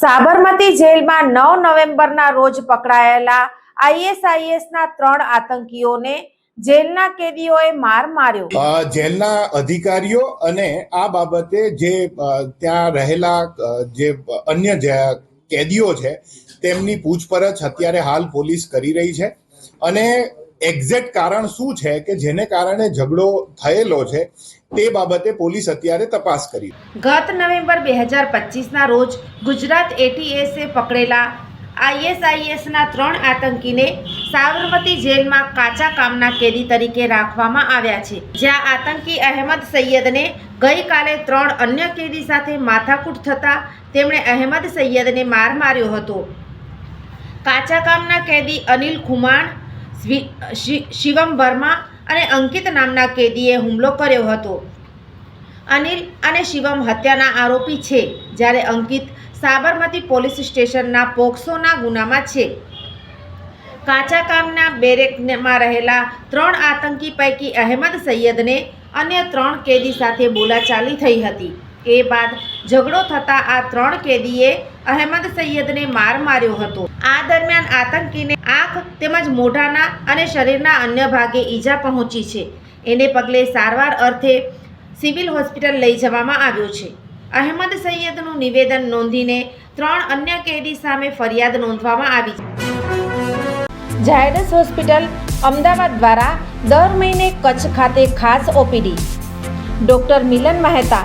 Sabarmati જેલમાં નવ નવેમ્બરના રોજ પકડાયેલા આઈએસઆઈએસના ત્રણ આતંકીઓને જેલના કેદીઓએ માર માર્યો. જેલના અધિકારીઓ અને આ બાબતે જે ત્યાં રહેલા જે અન્ય કેદીઓ છે, તેમની પૂછપરછ અત્યારે હાલ પોલીસ કરી રહી છે. અને એક્ઝેક્ટ કારણ શું છે કે જેને કારણે ઝઘડો થયેલો છે, તે બાબતે પોલીસ અત્યારે તપાસ કરી ગત નવેમ્બર બે હજાર પચીસના રોજ ગુજરાત એટીએસે પકડેલા આઈએસઆઈએસના ત્રણ આતંકીને સાબરમતી જેલમાં કાચા કામના કેદી તરીકે રાખવામાં આવ્યા છે. જ્યાં આતંકી અહેમદ સૈયદને ગઈકાલે ત્રણ અન્ય કેદી સાથે માથાકૂટ થતાં તેમણે અહેમદ સૈયદને માર માર્યો હતો. કાચા કામના કેદી અનિલ ખુમાણ શિવમ વર્મા અને અંકિત નામના કેદીએ હુમલો કર્યો હતો. અનિલ અને શિવમ હત્યાના આરોપી છે, જ્યારે અંકિત સાબરમતી પોલીસ સ્ટેશનના પોક્સોના ગુનામાં છે. કાચા કામના બેરેકમાં રહેલા ત્રણ આતંકી પૈકી અહેમદ સૈયદને અન્ય ત્રણ કેદી સાથે બોલાચાલી થઈ હતી. એ બાદ ઝઘડો થતાં આ ત્રણ કેદીએ અહેમદ સૈયદને માર માર્યો હતો. આ દરમિયાન આતંકીને આંખ તેમજ મોઢાના અને શરીરના અન્ય ભાગે ઈજા પહોંચી છે. એને પગલે સારવાર અર્થે સિવિલ હોસ્પિટલ લઈ જવામાં આવ્યો છે. અહેમદ સૈયદનું નિવેદન નોંધીને ત્રણ અન્ય કેદી સામે ફરિયાદ નોંધવામાં આવી છે. ઝાયડસ હોસ્પિટલ અમદાવાદ દ્વારા દર મહિને કચ્છ ખાતે ખાસ OPD. Doctor Milan Mehta